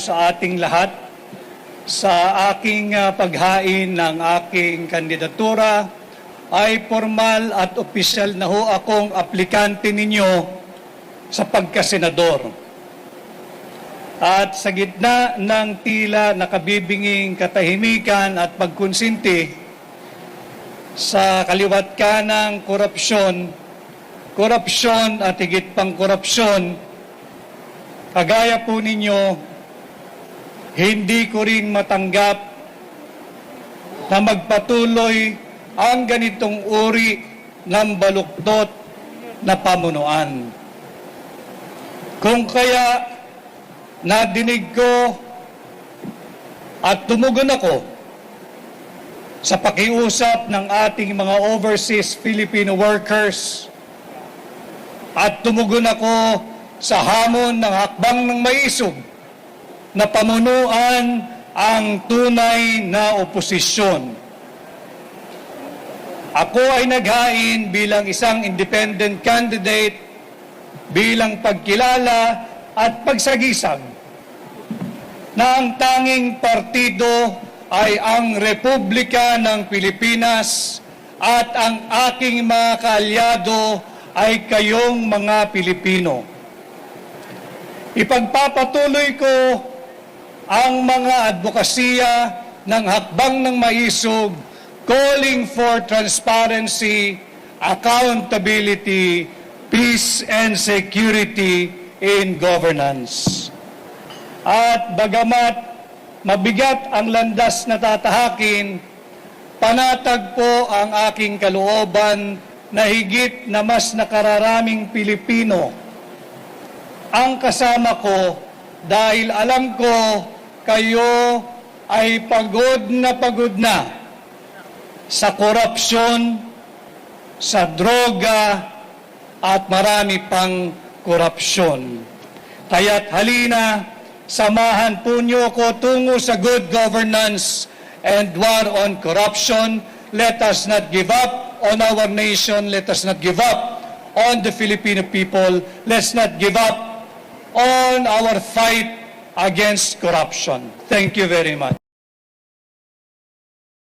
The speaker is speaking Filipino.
sa ating lahat sa aking ah, paghain ng aking kandidatura ay formal at opisyal na ho akong aplikante ninyo sa pagkasenador. At sa gitna ng tila nakabibinging katahimikan at pagkonsinti sa kaliwat ka ng korupsyon, korupsyon at higit pang korupsyon, kagaya po ninyo, hindi ko rin matanggap na magpatuloy ang ganitong uri ng baluktot na pamunuan. Kung kaya nadinig ko at tumugon ako sa pakiusap ng ating mga overseas Filipino workers at tumugon ako sa hamon ng hakbang ng maisog na pamunuan ang tunay na oposisyon. Ako ay naghain bilang isang independent candidate bilang pagkilala at pagsagisag na ang tanging partido ay ang Republika ng Pilipinas at ang aking mga kaalyado ay kayong mga Pilipino. Ipagpapatuloy ko ang mga advokasya ng hakbang ng maisog calling for transparency, accountability, peace and security in governance. At bagamat mabigat ang landas na tatahakin, panatag po ang aking kalooban na higit na mas nakararaming Pilipino ang kasama ko dahil alam ko kayo ay pagod na pagod na sa korupsyon, sa droga, at marami pang korupsyon. Kaya't halina, samahan po niyo ko tungo sa good governance and war on corruption. Let us not give up on our nation. Let us not give up on the Filipino people. Let's not give up on our fight against corruption. Thank you very much.